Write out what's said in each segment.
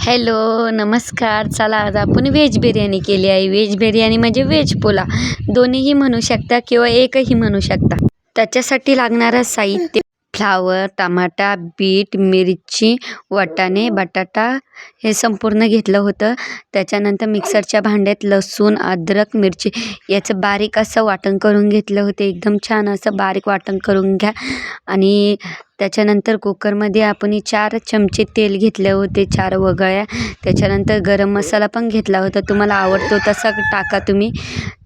Hello नमस्कार. चला आज आपण व्हेज बिर्याणी केली आहे. व्हेज बिर्याणी म्हणजे व्हेज पुलाव दोन्हीही म्हणू शकता किंवा एकही म्हणू शकता. त्याच्यासाठी लागणारं साहित्य फ्लावर टमाटा बीट मिरची वाटाणे बटाटा. हे संपूर्ण घेतलं होतं. त्याच्यानंतर मिक्सरच्या भांड्यात लसूण अद्रक मिरची. याचं बारीक असं वाटण करून घेतलं होतं. एकदम छान असं बारीक वाटण करून घ्या. आणि त्याच्यानंतर कुकरमध्ये आपण चार चमचे तेल घेतले होते चार वगळ्या. त्याच्यानंतर गरम मसाला पण घेतला होता. तुम्हाला आवडतो तसा टाका तुम्ही.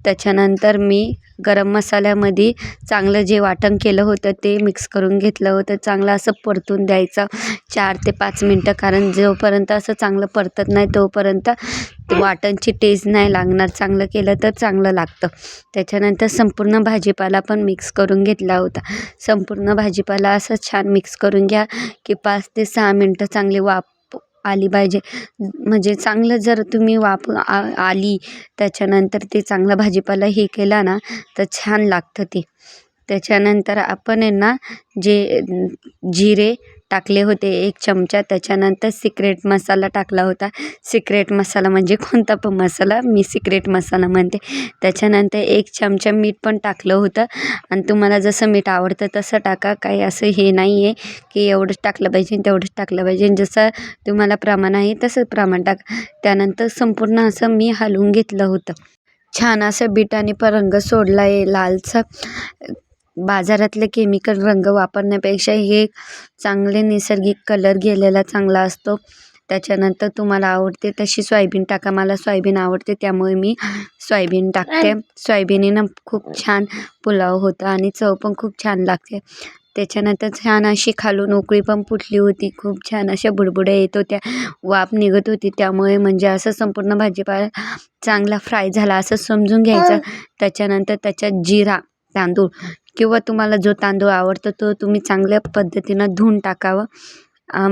त्याच्यानंतर मी गरम मसाल्यामध्ये चांगलं जे वाटण केलं होतं ते मिक्स करून घेतलं होतं. चांगलं असं परतून द्यायचं चार ते पाच मिनटं. कारण जोपर्यंत असं चांगलं परतत नाही तोपर्यंत वाटणची टेस्ट नाही लागणार. चांगलं केलं तर चांगलं लागतं. त्याच्यानंतर संपूर्ण भाजीपाला पण मिक्स करून घेतला होता. संपूर्ण भाजीपाला असं छान मिक्स करून घ्या की पाच ते सहा मिनटं चांगली वाफ आली पाहिजे. म्हणजे चांगलं जर तुम्ही वाप आ आली त्याच्यानंतर ते चांगला भाजीपाला हे केला ना तर छान लागतं ते. त्याच्यानंतर आपण आहे ना जे जिरे टाकले होते. एक चमचा त्याच्यानंतर सिक्रेट मसाला टाकला होता. सिक्रेट मसाला म्हणजे कोणता पण मसाला मी सिक्रेट मसाला म्हणते. त्याच्यानंतर एक चमचा मीठ पण टाकलं होतं. आणि तुम्हाला जसं मीठ आवडतं तसं टाका. काही असं हे नाही आहे की एवढंच टाकलं पाहिजे तेवढंच टाकलं पाहिजे. जसं तुम्हाला प्रमाण आहे तसं प्रमाण टाका. त्यानंतर संपूर्ण असं मी हलवून घेतलं होतं. छान असं बिटाने पण रंग सोडला आहे लालचा बाजारातले केमिकल रंग वापरण्यापेक्षा हे चांगले नैसर्गिक कलर गेलेला चांगला असतो. त्याच्यानंतर तुम्हाला आवडते तशी सोयाबीन टाका. मला सोयाबीन आवडते त्यामुळे मी सोयाबीन टाकते. सोयाबीनीनं खूप छान पुलाव होता आणि चव पण खूप छान लागते. त्याच्यानंतर छान अशी खालून उकळी पण फुटली होती. खूप छान अशा बुडबुड्या येत होत्या. वाफ निघत होती. त्यामुळे म्हणजे असं संपूर्ण भाजीपाला चांगला फ्राय झाला असं समजून घ्यायचं. त्याच्यानंतर त्याच्यात जिरा तांदूळ किंवा तुम्हाला जो तांदूळ आवडतो तो तुम्ही चांगल्या पद्धतीनं धुवून टाकावं.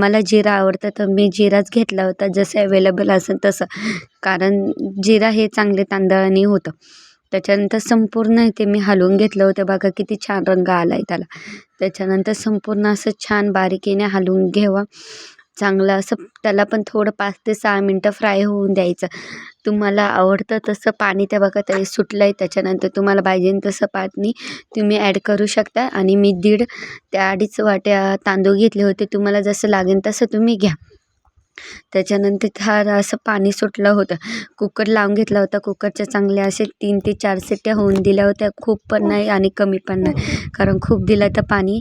मला जिरा आवडतं तर मी जिराच घेतला होता जसं अवेलेबल असेल तसं. कारण जिरा हे चांगले तांदळाने होतं. त्याच्यानंतर संपूर्ण ते मी हलवून घेतलं होतं. बघा किती छान रंग आला आहे त्याला. त्याच्यानंतर संपूर्ण असं छान बारीकीने हलवून घ्यावं. चांगलं असं त्याला पण थोडं पाच ते सहा मिनटं फ्राय होऊन द्यायचं. तुम्हाला आवडतं तसं पाणी त्या बघा तरी सुटलं आहे त्याच्यानंतर तुम्हाला पाहिजे तसं पाणी तुम्ही ॲड करू शकता. आणि मी दीड त्या अडीच वाट्या तांदूळ घेतले होते. तुम्हाला जसं लागेल तसं तुम्ही घ्या. त्याच्यानंतर थार असं पाणी सुटलं होतं. कुकर लावून घेतला होता. कुकरच्या चांगल्या असे तीन ते चार सिट्ट्या होऊन दिल्या होत्या. खूप पण नाही आणि कमी पण नाही. कारण खूप दिलं तर पाणी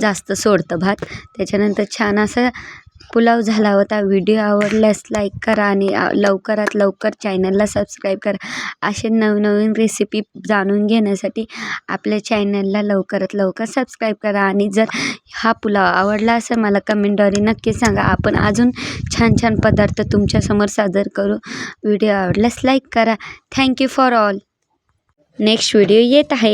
जास्त सोडतं भात. त्याच्यानंतर छान असं पुलाव झाला होता. व्हिडिओ आवडल्यास लाईक करा आणि लवकरात लवकर चॅनलला सबस्क्राईब करा. असे नवनवीन रेसिपी जाणून घेण्यासाठी आपल्या चॅनलला लवकरात लवकर सबस्क्राईब करा. आणि जर हा पुलाव आवडला असेल मला कमेंटद्वारे नक्की सांगा. आपण अजून छान छान पदार्थ तुमच्यासमोर सादर करू. व्हिडिओ आवडल्यास लाईक करा. Thank you for all. Next video येत आहे.